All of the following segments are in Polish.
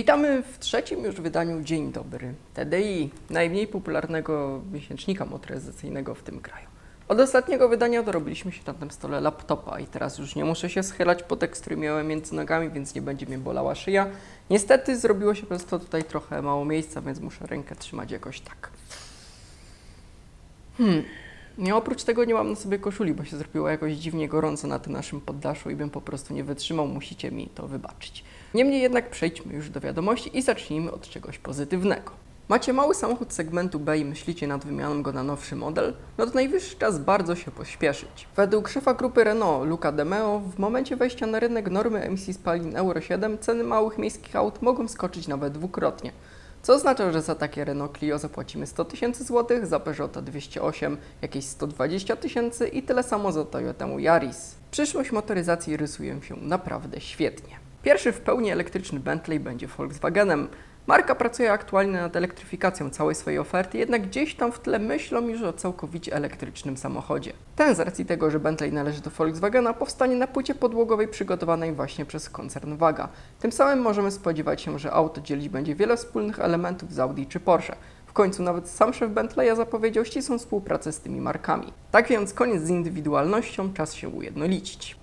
Witamy w trzecim już wydaniu Dzień Dobry TDI, najmniej popularnego miesięcznika motoryzacyjnego w tym kraju. Od ostatniego wydania dorobiliśmy się na tym stole laptopa i teraz już nie muszę się schylać po tekst, który miałem między nogami, więc nie będzie mnie bolała szyja. Niestety zrobiło się przez to tutaj trochę mało miejsca, więc muszę rękę trzymać jakoś tak. Hmm. Nie, oprócz tego nie mam na sobie koszuli, bo się zrobiło jakoś dziwnie gorąco na tym naszym poddaszu i bym po prostu nie wytrzymał, musicie mi to wybaczyć. Niemniej jednak przejdźmy już do wiadomości i zacznijmy od czegoś pozytywnego. Macie mały samochód segmentu B i myślicie nad wymianą go na nowszy model? No to najwyższy czas bardzo się pośpieszyć. Według szefa grupy Renault, Luca De Meo, w momencie wejścia na rynek normy emisji spalin Euro 7 ceny małych miejskich aut mogą skoczyć nawet dwukrotnie. Co oznacza, że za takie Renault Clio zapłacimy 100 tysięcy złotych, za Peugeota 208 jakieś 120 tysięcy i tyle samo za Toyota Yaris. Przyszłość motoryzacji rysuje się naprawdę świetnie. Pierwszy w pełni elektryczny Bentley będzie Volkswagenem. Marka pracuje aktualnie nad elektryfikacją całej swojej oferty, jednak gdzieś tam w tle myślą już o całkowicie elektrycznym samochodzie. Ten z racji tego, że Bentley należy do Volkswagena, powstanie na płycie podłogowej przygotowanej właśnie przez koncern Waga. Tym samym możemy spodziewać się, że auto dzielić będzie wiele wspólnych elementów z Audi czy Porsche. W końcu nawet sam szef Bentleya zapowiedział ścisłą współpracę z tymi markami. Tak więc koniec z indywidualnością, czas się ujednolicić.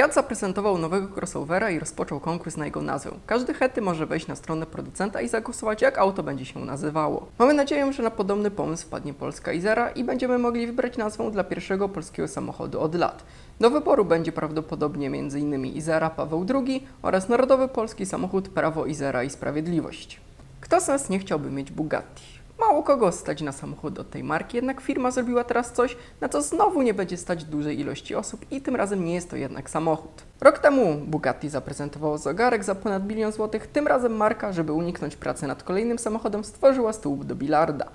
Fiat zaprezentował nowego crossovera i rozpoczął konkurs na jego nazwę. Każdy chętny może wejść na stronę producenta i zagłosować, jak auto będzie się nazywało. Mamy nadzieję, że na podobny pomysł wpadnie polska Izera i będziemy mogli wybrać nazwę dla pierwszego polskiego samochodu od lat. Do wyboru będzie prawdopodobnie m.in. Izera Paweł II oraz narodowy polski samochód Prawo Izera i Sprawiedliwość. Kto z nas nie chciałby mieć Bugatti? Mało kogo stać na samochód od tej marki, jednak firma zrobiła teraz coś, na co znowu nie będzie stać dużej ilości osób i tym razem nie jest to jednak samochód. Rok temu Bugatti zaprezentowało zegarek za ponad bilion złotych, tym razem marka, żeby uniknąć pracy nad kolejnym samochodem, stworzyła stół do bilarda.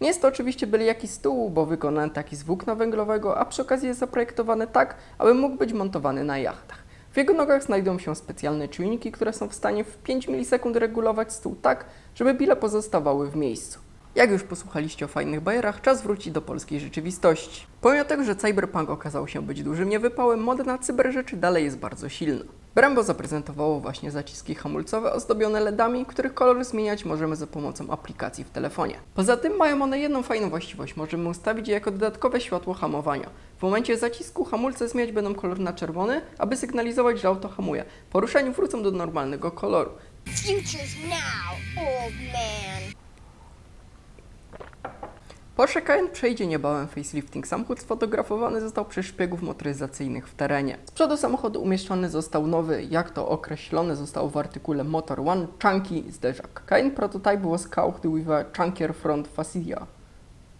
Nie jest to oczywiście byle jaki stół, bo wykonany taki z włókna węglowego, a przy okazji jest zaprojektowany tak, aby mógł być montowany na jachtach. W jego nogach znajdują się specjalne czujniki, które są w stanie w 5 milisekund regulować stół tak, żeby bile pozostawały w miejscu. Jak już posłuchaliście o fajnych bajerach, czas wrócić do polskiej rzeczywistości. Pomimo tego, że Cyberpunk okazał się być dużym niewypałem, moda na cyberrzeczy dalej jest bardzo silna. Brembo zaprezentowało właśnie zaciski hamulcowe ozdobione LEDami, których kolor zmieniać możemy za pomocą aplikacji w telefonie. Poza tym mają one jedną fajną właściwość, możemy ustawić je jako dodatkowe światło hamowania. W momencie zacisku hamulce zmieniać będą kolor na czerwony, aby sygnalizować, że auto hamuje. Po ruszeniu wrócą do normalnego koloru. Future's now, old man. Porsche Cayenne przejdzie niebawem facelifting. Samochód sfotografowany został przez szpiegów motoryzacyjnych w terenie. Z przodu samochodu umieszczony został nowy, jak to określone zostało w artykule Motor One, chunky zderzak. Cayenne prototype was caught with a chunkier front fascia.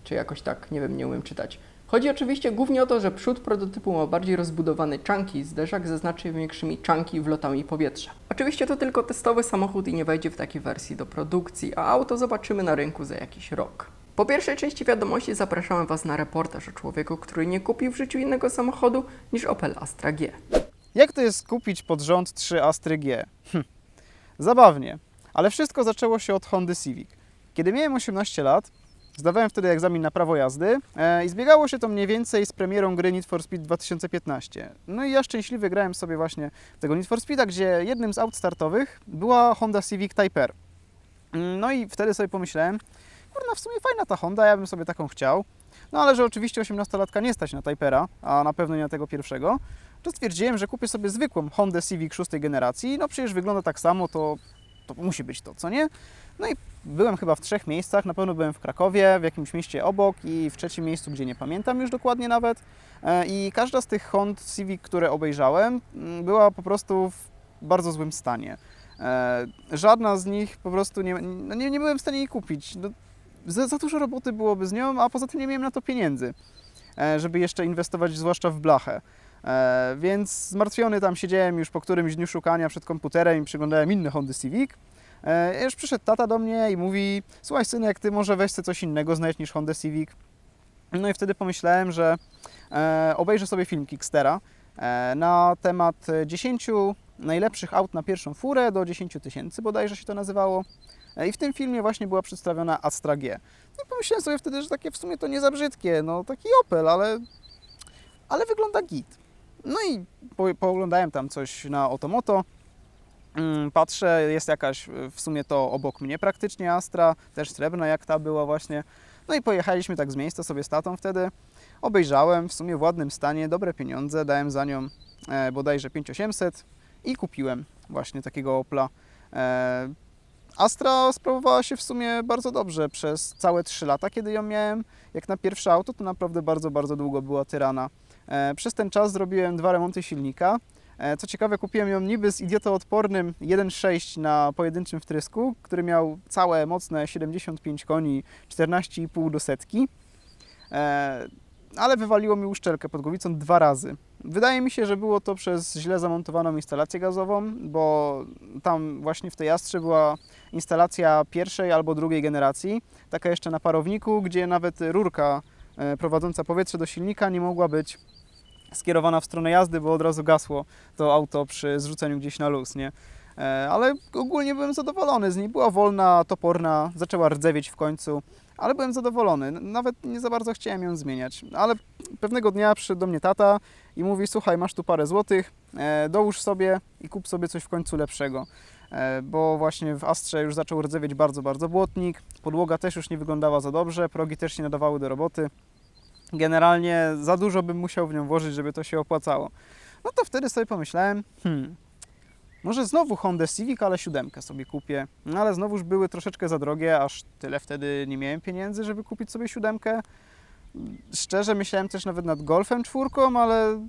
Czy jakoś tak, nie wiem, nie umiem czytać. Chodzi oczywiście głównie o to, że przód prototypu ma bardziej rozbudowany chunky, zderzak ze znacznie większymi chunky wlotami powietrza. Oczywiście to tylko testowy samochód i nie wejdzie w takiej wersji do produkcji, a auto zobaczymy na rynku za jakiś rok. Po pierwszej części wiadomości zapraszamy Was na reportaż o człowieku, który nie kupił w życiu innego samochodu niż Opel Astra G. Jak to jest kupić pod rząd 3 Astry G? Hm. Zabawnie, ale wszystko zaczęło się od Hondy Civic. Kiedy miałem 18 lat, zdawałem wtedy egzamin na prawo jazdy e, i zbiegało się to mniej więcej z premierą gry Need for Speed 2015. No i ja szczęśliwie grałem sobie właśnie tego Need for Speeda, gdzie jednym z aut startowych była Honda Civic Type R. Mm, No i wtedy sobie pomyślałem, kurna, w sumie fajna ta Honda, ja bym sobie taką chciał. No ale że oczywiście 18-latka nie stać na Typera, a na pewno nie na tego pierwszego, to stwierdziłem, że kupię sobie zwykłą Hondę Civic szóstej generacji. No przecież wygląda tak samo, to, to musi być to, co nie? No i byłem chyba w trzech miejscach. Na pewno byłem w Krakowie, w jakimś mieście obok i w trzecim miejscu, gdzie nie pamiętam już dokładnie nawet. E, I każda z tych Hond Civic, które obejrzałem, mm, była po prostu w bardzo złym stanie. E, Żadna z nich po prostu nie, no nie, nie byłem w stanie jej kupić. No, za, za dużo roboty byłoby z nią, a poza tym nie miałem na to pieniędzy, e, żeby jeszcze inwestować, zwłaszcza w blachę. E, Więc zmartwiony tam siedziałem już po którymś dniu szukania przed komputerem i przyglądałem inne Hondy Civic. E, Już przyszedł tata do mnie i mówi: Słuchaj, synek, ty może weź coś innego znajdź niż Honda Civic. No i wtedy pomyślałem, że obejrzę sobie film Kickstera na temat e, 10 najlepszych aut na pierwszą furę do 10 tysięcy, bodajże się to nazywało. E, I w tym filmie właśnie była przedstawiona Astra G. No i pomyślałem sobie wtedy, że takie w sumie to nie za brzydkie, no taki Opel, ale, ale wygląda git. No i po, pooglądałem tam coś na Otomoto Mm, Patrzę, jest jakaś y, w sumie to obok mnie praktycznie Astra, też srebrna jak ta była właśnie. No i pojechaliśmy tak z miejsca sobie z tatą wtedy. Obejrzałem, w sumie w ładnym stanie, dobre pieniądze, dałem za nią e, bodajże 5800 i kupiłem właśnie takiego Opla. E, Astra sprawowała się w sumie bardzo dobrze przez całe 3 lata, kiedy ją miałem. Jak na pierwsze auto, to naprawdę bardzo, bardzo długo była tyrana. E, Przez ten czas zrobiłem dwa remonty silnika. E, Co ciekawe, kupiłem ją niby z idiotoodpornym 1.6 na pojedynczym wtrysku, który miał całe mocne 75 koni, 14,5 do setki. Ale wywaliło mi uszczelkę pod głowicą dwa razy. Wydaje mi się, że było to przez źle zamontowaną instalację gazową, bo tam właśnie w tej Astrze była instalacja pierwszej albo drugiej generacji, taka jeszcze na parowniku, gdzie nawet rurka e, prowadząca powietrze do silnika nie mogła być skierowana w stronę jazdy, bo od razu gasło to auto przy zrzuceniu gdzieś na luz, nie? E, Ale ogólnie byłem zadowolony z niej. Była wolna, toporna, zaczęła rdzewieć w końcu, ale byłem zadowolony. Nawet nie za bardzo chciałem ją zmieniać. Ale pewnego dnia przyszedł do mnie tata i mówi: Słuchaj, masz tu parę złotych, e, dołóż sobie i kup sobie coś w końcu lepszego. E, Bo właśnie w Astrze już zaczął rdzewieć bardzo, bardzo błotnik. Podłoga też już nie wyglądała za dobrze, progi też się nadawały do roboty generalnie za dużo bym musiał w nią włożyć, żeby to się opłacało. No to wtedy sobie pomyślałem, hmm, może znowu Honda Civic, ale siódemkę sobie kupię. No ale znowuż były troszeczkę za drogie, aż tyle wtedy nie miałem pieniędzy, żeby kupić sobie siódemkę. Szczerze myślałem też nawet nad Golfem czwórką, ale,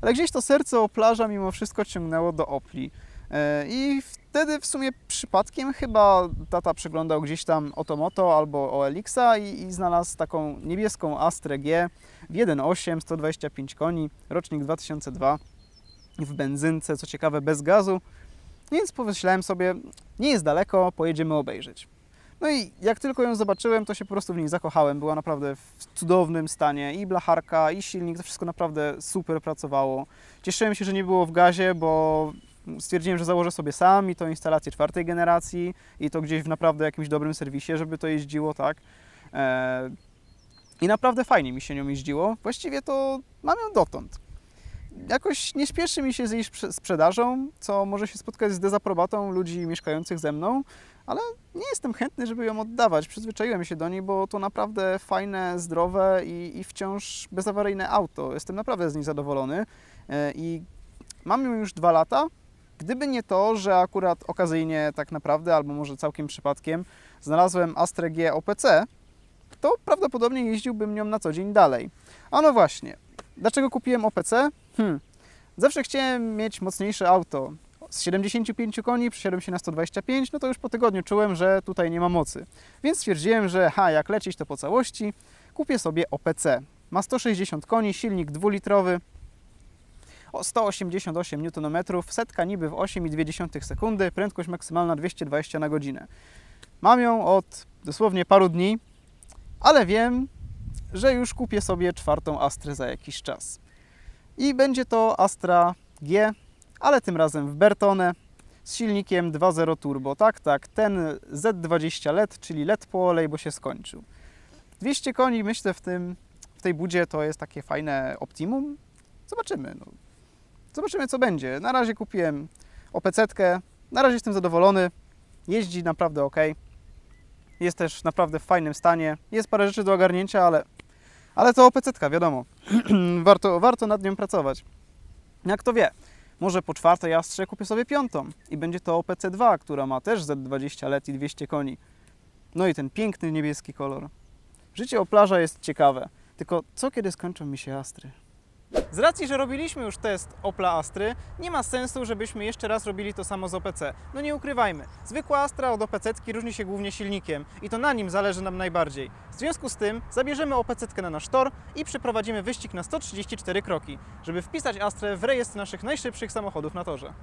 ale gdzieś to serce o plaża mimo wszystko ciągnęło do Opli. E, I wtedy w sumie przypadkiem chyba tata przeglądał gdzieś tam Otomoto albo OLX-a i, i znalazł taką niebieską Astrę G w 1.8, 125 koni, rocznik 2002 w benzynce, co ciekawe bez gazu. Więc pomyślałem sobie, nie jest daleko, pojedziemy obejrzeć. No i jak tylko ją zobaczyłem, to się po prostu w niej zakochałem. Była naprawdę w cudownym stanie. I blacharka, i silnik, to wszystko naprawdę super pracowało. Cieszyłem się, że nie było w gazie, bo stwierdziłem, że założę sobie sam i to instalację czwartej generacji i to gdzieś w naprawdę jakimś dobrym serwisie, żeby to jeździło, tak. E, I naprawdę fajnie mi się nią jeździło. Właściwie to mam ją dotąd. Jakoś nie śpieszy mi się z jej sprze- sprzedażą, co może się spotkać z dezaprobatą ludzi mieszkających ze mną, ale nie jestem chętny, żeby ją oddawać. Przyzwyczaiłem się do niej, bo to naprawdę fajne, zdrowe i, i wciąż bezawaryjne auto. Jestem naprawdę z niej zadowolony E, i mam ją już dwa lata. Gdyby nie to, że akurat okazyjnie tak naprawdę, albo może całkiem przypadkiem, znalazłem Astra G OPC, to prawdopodobnie jeździłbym nią na co dzień dalej. A no właśnie, dlaczego kupiłem OPC? Hmm. Zawsze chciałem mieć mocniejsze auto. Z 75 koni przesiadłem się na 125, no to już po tygodniu czułem, że tutaj nie ma mocy. Więc stwierdziłem, że ha, jak lecieć to po całości, kupię sobie OPC. Ma 160 koni, silnik dwulitrowy, o 188 Nm, setka niby w 8,2 sekundy, prędkość maksymalna 220 na godzinę. Mam ją od dosłownie paru dni, ale wiem, że już kupię sobie czwartą Astrę za jakiś czas. I będzie to Astra G, ale tym razem w Bertone z silnikiem 2.0 turbo. Tak, tak, ten Z20 LED, czyli LED po olej, bo się skończył. 200 koni, myślę, w, tym, w tej budzie to jest takie fajne optimum. Zobaczymy. No. Zobaczymy, co będzie. Na razie kupiłem OPC-tkę. Na razie jestem zadowolony. Jeździ naprawdę ok. Jest też naprawdę w fajnym stanie. Jest parę rzeczy do ogarnięcia, ale, ale to OPC-tka, wiadomo. warto, warto nad nią pracować. Jak to wie, może po czwartej Astrze kupię sobie piątą i będzie to OPC2, która ma też Z20 LED i 200 koni. No i ten piękny niebieski kolor. Życie o plaża jest ciekawe, tylko co kiedy skończą mi się Astry? Z racji, że robiliśmy już test Opla Astry, nie ma sensu, żebyśmy jeszcze raz robili to samo z OPC. No nie ukrywajmy, zwykła Astra od OPC różni się głównie silnikiem i to na nim zależy nam najbardziej. W związku z tym zabierzemy OPC na nasz tor i przeprowadzimy wyścig na 134 kroki, żeby wpisać Astrę w rejestr naszych najszybszych samochodów na torze.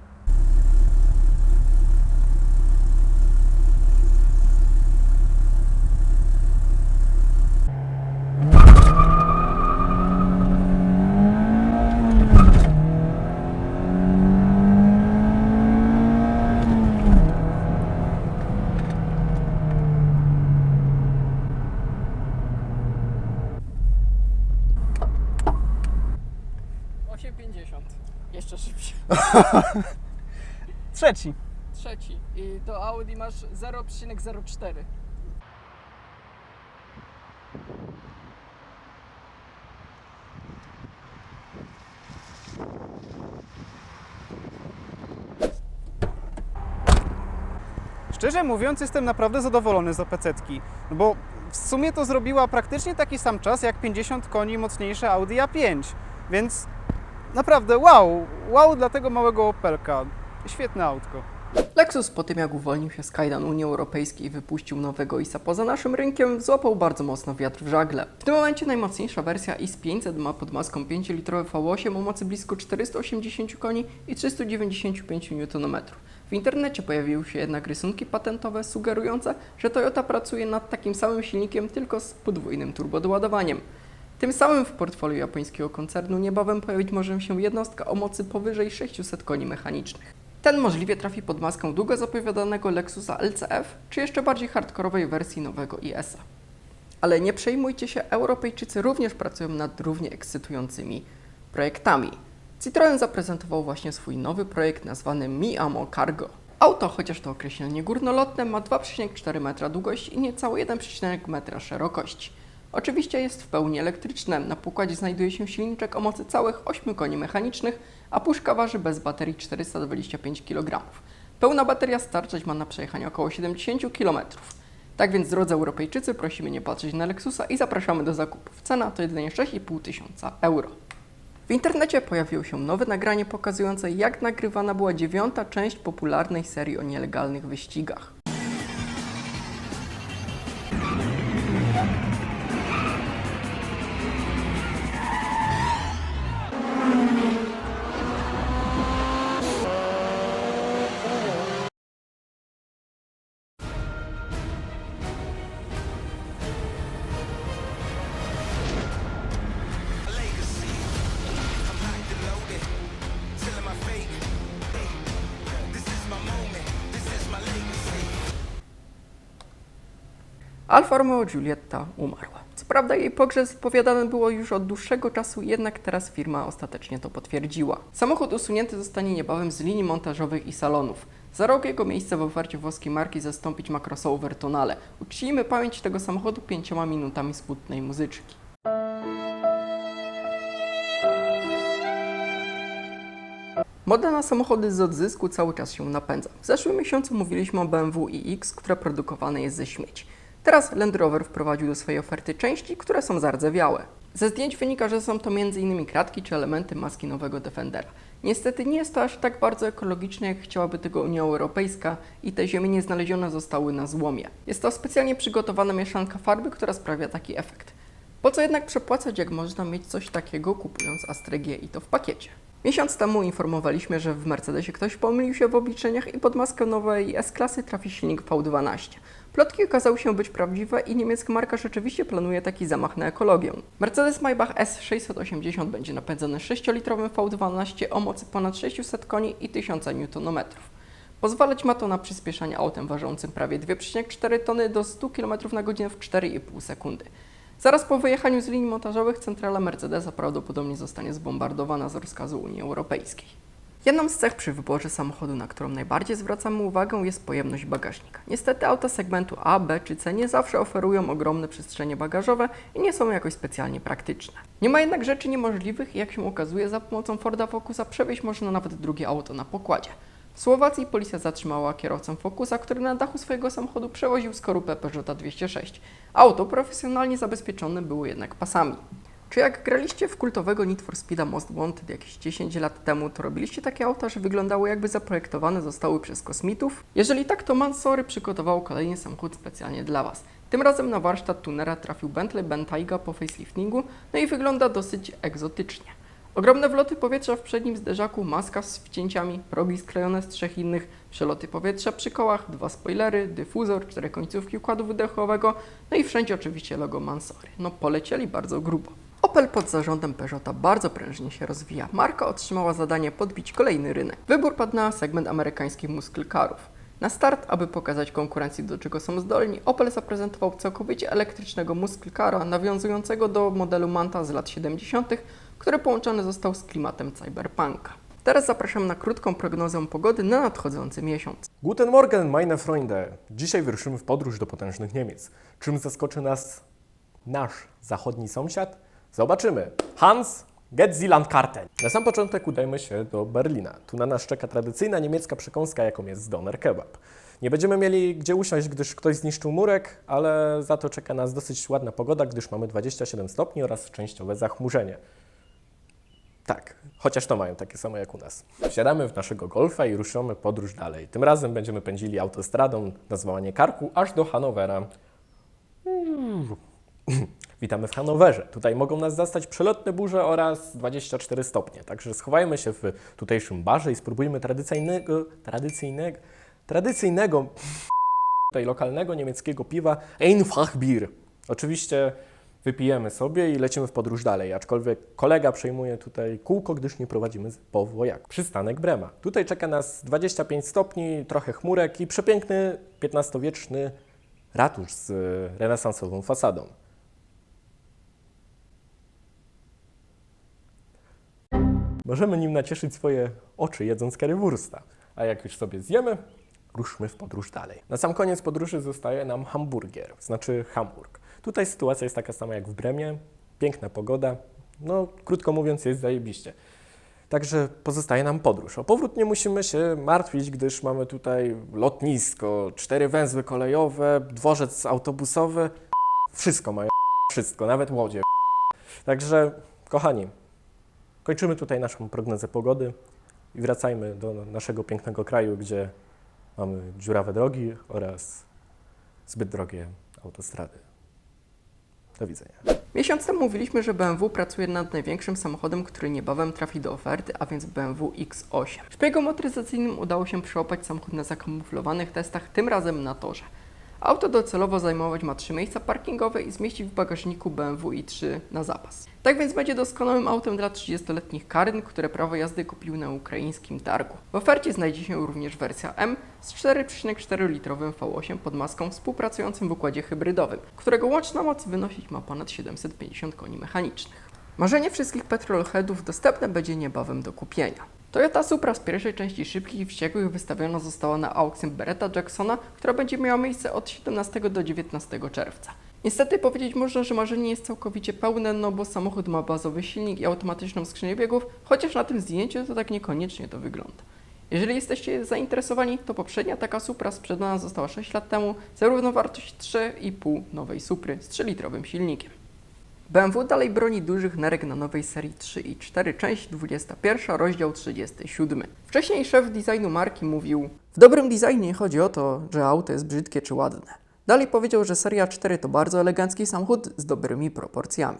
Jeszcze szybciej. trzeci. Trzeci. I do Audi masz 0,04. Szczerze mówiąc, jestem naprawdę zadowolony z OPC-tki, no bo w sumie to zrobiła praktycznie taki sam czas jak 50 koni mocniejsze Audi A5, więc naprawdę wow, wow dla tego małego Opelka. Świetne autko. Lexus po tym jak uwolnił się z kajdan Unii Europejskiej i wypuścił nowego ISA poza naszym rynkiem, złapał bardzo mocno wiatr w żagle. W tym momencie najmocniejsza wersja IS 500 ma pod maską 5-litrowy V8 o mocy blisko 480 koni i 395 Nm. W internecie pojawiły się jednak rysunki patentowe sugerujące, że Toyota pracuje nad takim samym silnikiem tylko z podwójnym turbodoładowaniem. Tym samym w portfolio japońskiego koncernu niebawem pojawić może się jednostka o mocy powyżej 600 koni mechanicznych. Ten możliwie trafi pod maskę długo zapowiadanego Lexusa LCF, czy jeszcze bardziej hardkorowej wersji nowego IS-a. Ale nie przejmujcie się, Europejczycy również pracują nad równie ekscytującymi projektami. Citroen zaprezentował właśnie swój nowy projekt nazwany Mi Amo Cargo. Auto, chociaż to określenie górnolotne, ma 2,4 metra długości i niecałe 1,1 metra szerokości. Oczywiście jest w pełni elektryczne. Na pokładzie znajduje się silniczek o mocy całych 8 koni mechanicznych, a puszka waży bez baterii 425 kg. Pełna bateria starczać ma na przejechanie około 70 km. Tak więc, drodzy Europejczycy, prosimy nie patrzeć na Lexusa i zapraszamy do zakupów. Cena to jedynie 6,5 tysiąca euro. W internecie pojawiło się nowe nagranie pokazujące, jak nagrywana była dziewiąta część popularnej serii o nielegalnych wyścigach. Alfa Romeo Giulietta umarła. Co prawda jej pogrzeb zapowiadany było już od dłuższego czasu, jednak teraz firma ostatecznie to potwierdziła. Samochód usunięty zostanie niebawem z linii montażowych i salonów. Za rok jego miejsce w ofercie włoskiej marki zastąpić ma crossover Tonale. Uczcijmy pamięć tego samochodu pięcioma minutami smutnej muzyczki. Moda na samochody z odzysku cały czas się napędza. W zeszłym miesiącu mówiliśmy o BMW iX, które produkowane jest ze śmieci. Teraz Land Rover wprowadził do swojej oferty części, które są zardzewiałe. Ze zdjęć wynika, że są to m.in. kratki czy elementy maski nowego Defendera. Niestety nie jest to aż tak bardzo ekologiczne, jak chciałaby tego Unia Europejska i te ziemienie znalezione zostały na złomie. Jest to specjalnie przygotowana mieszanka farby, która sprawia taki efekt. Po co jednak przepłacać, jak można mieć coś takiego kupując Astra i to w pakiecie? Miesiąc temu informowaliśmy, że w Mercedesie ktoś pomylił się w obliczeniach i pod maskę nowej S-klasy trafi silnik V12. Plotki okazały się być prawdziwe i niemiecka marka rzeczywiście planuje taki zamach na ekologię. Mercedes Maybach S680 będzie napędzany 6-litrowym V12 o mocy ponad 600 koni i 1000 Nm. Pozwalać ma to na przyspieszanie autem ważącym prawie 2,4 tony do 100 km na godzinę w 4,5 sekundy. Zaraz po wyjechaniu z linii montażowych centrala Mercedesa prawdopodobnie zostanie zbombardowana z rozkazu Unii Europejskiej. Jedną z cech przy wyborze samochodu, na którą najbardziej zwracamy uwagę, jest pojemność bagażnika. Niestety auta segmentu A, B czy C nie zawsze oferują ogromne przestrzenie bagażowe i nie są jakoś specjalnie praktyczne. Nie ma jednak rzeczy niemożliwych i jak się okazuje, za pomocą Forda Focusa przewieźć można nawet drugie auto na pokładzie. W Słowacji policja zatrzymała kierowcę Focusa, który na dachu swojego samochodu przewoził skorupę Peugeota 206. Auto profesjonalnie zabezpieczone było jednak pasami. Czy jak graliście w kultowego Need for Most Wanted jakieś 10 lat temu, to robiliście takie auta, że wyglądały jakby zaprojektowane zostały przez kosmitów? Jeżeli tak, to Mansory przygotowało kolejny samochód specjalnie dla Was. Tym razem na warsztat tunera trafił Bentley Bentayga po faceliftingu, no i wygląda dosyć egzotycznie. Ogromne wloty powietrza w przednim zderzaku, maska z wcięciami, progi sklejone z trzech innych, przeloty powietrza przy kołach, dwa spoilery, dyfuzor, cztery końcówki układu wydechowego, no i wszędzie oczywiście logo Mansory. No polecieli bardzo grubo. Opel pod zarządem Peugeota bardzo prężnie się rozwija. Marka otrzymała zadanie podbić kolejny rynek. Wybór padł na segment amerykańskich muscle carów. Na start, aby pokazać konkurencji do czego są zdolni, Opel zaprezentował całkowicie elektrycznego muscle cara nawiązującego do modelu Manta z lat 70., który połączony został z klimatem cyberpunka. Teraz zapraszam na krótką prognozę pogody na nadchodzący miesiąc. Guten Morgen, meine Freunde! Dzisiaj wyruszymy w podróż do potężnych Niemiec. Czym zaskoczy nas nasz zachodni sąsiad? Zobaczymy. Hans get die Landkarte. Na sam początek udajmy się do Berlina. Tu na nas czeka tradycyjna niemiecka przekąska, jaką jest doner kebab. Nie będziemy mieli gdzie usiąść, gdyż ktoś zniszczył murek, ale za to czeka nas dosyć ładna pogoda, gdyż mamy 27 stopni oraz częściowe zachmurzenie. Tak, chociaż to mają takie samo jak u nas. Wsiadamy w naszego golfa i ruszymy podróż dalej. Tym razem będziemy pędzili autostradą na złamanie karku aż do Hanowera. Witamy w Hanowerze. Tutaj mogą nas zastać przelotne burze oraz 24 stopnie. Także schowajmy się w tutejszym barze i spróbujmy tradycyjnego, tradycyjnego, tradycyjnego, tutaj lokalnego niemieckiego piwa Einfachbier. Oczywiście wypijemy sobie i lecimy w podróż dalej, aczkolwiek kolega przejmuje tutaj kółko, gdyż nie prowadzimy po wojaku. Przystanek Brema. Tutaj czeka nas 25 stopni, trochę chmurek i przepiękny XV-wieczny ratusz z renesansową fasadą. Możemy nim nacieszyć swoje oczy jedząc currywursta, a jak już sobie zjemy, ruszmy w podróż dalej. Na sam koniec podróży zostaje nam hamburger, znaczy Hamburg. Tutaj sytuacja jest taka sama jak w Bremie, piękna pogoda, no krótko mówiąc jest zajebiście. Także pozostaje nam podróż. O powrót nie musimy się martwić, gdyż mamy tutaj lotnisko, cztery węzły kolejowe, dworzec autobusowy, wszystko mają, wszystko, nawet łodzie. Także, kochani, kończymy tutaj naszą prognozę pogody i wracajmy do naszego pięknego kraju, gdzie mamy dziurawe drogi oraz zbyt drogie autostrady. Do widzenia. Miesiąc temu mówiliśmy, że BMW pracuje nad największym samochodem, który niebawem trafi do oferty, a więc BMW X8. Szpiegom motoryzacyjnym udało się przyłapać samochód na zakamuflowanych testach, tym razem na torze. Auto docelowo zajmować ma trzy miejsca parkingowe i zmieści w bagażniku BMW i3 na zapas. Tak więc będzie doskonałym autem dla 30-letnich Karyn, które prawo jazdy kupiły na ukraińskim targu. W ofercie znajdzie się również wersja M z 4,4-litrowym V8 pod maską współpracującym w układzie hybrydowym, którego łączna moc wynosić ma ponad 750 koni mechanicznych. Marzenie wszystkich petrolheadów dostępne będzie niebawem do kupienia. Toyota Supra z pierwszej części Szybkich i Wściekłych wystawiona została na aukcję Beretta Jacksona, która będzie miała miejsce od 17 do 19 czerwca. Niestety powiedzieć można, że marzenie jest całkowicie pełne, no bo samochód ma bazowy silnik i automatyczną skrzynię biegów, chociaż na tym zdjęciu to tak niekoniecznie to wygląda. Jeżeli jesteście zainteresowani, to poprzednia taka Supra sprzedana została 6 lat temu za równowartość 3,5 nowej Supry z 3-litrowym silnikiem. BMW dalej broni dużych nerek na nowej serii 3 i 4, część 21, rozdział 37. Wcześniej szef designu marki mówił: W dobrym designie chodzi o to, że auto jest brzydkie czy ładne. Dalej powiedział, że seria 4 to bardzo elegancki samochód z dobrymi proporcjami.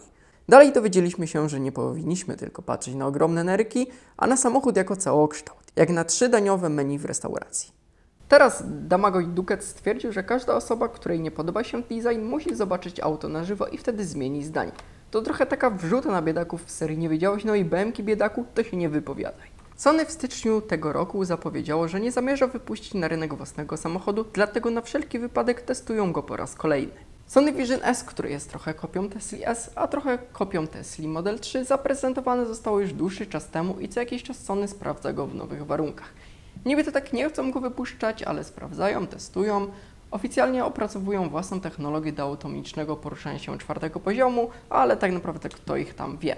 Dalej dowiedzieliśmy się, że nie powinniśmy tylko patrzeć na ogromne nerki, a na samochód jako całokształt, jak na trzydaniowe menu w restauracji. Teraz Damagoj Duket stwierdził, że każda osoba, której nie podoba się design, musi zobaczyć auto na żywo i wtedy zmieni zdanie. To trochę taka wrzuta na biedaków w serii nie wiedziałeś, no i BMki biedaku, to się nie wypowiadaj. Sony w styczniu tego roku zapowiedziało, że nie zamierza wypuścić na rynek własnego samochodu, dlatego na wszelki wypadek testują go po raz kolejny. Sony Vision S, który jest trochę kopią Tesla S, a trochę kopią Tesla Model 3, zaprezentowane zostało już dłuższy czas temu i co jakiś czas Sony sprawdza go w nowych warunkach. Niby to tak nie chcą go wypuszczać, ale sprawdzają, testują. Oficjalnie opracowują własną technologię do autonomicznego poruszania się czwartego poziomu, ale tak naprawdę kto ich tam wie.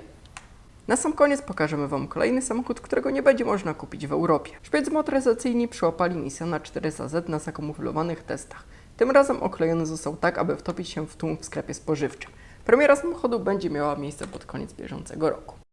Na sam koniec pokażemy Wam kolejny samochód, którego nie będzie można kupić w Europie. Szpiec motoryzacyjni przyłapali Nissana 400Z na zakamuflowanych testach. Tym razem oklejony został tak, aby wtopić się w tłum w sklepie spożywczym. Premiera samochodu będzie miała miejsce pod koniec bieżącego roku.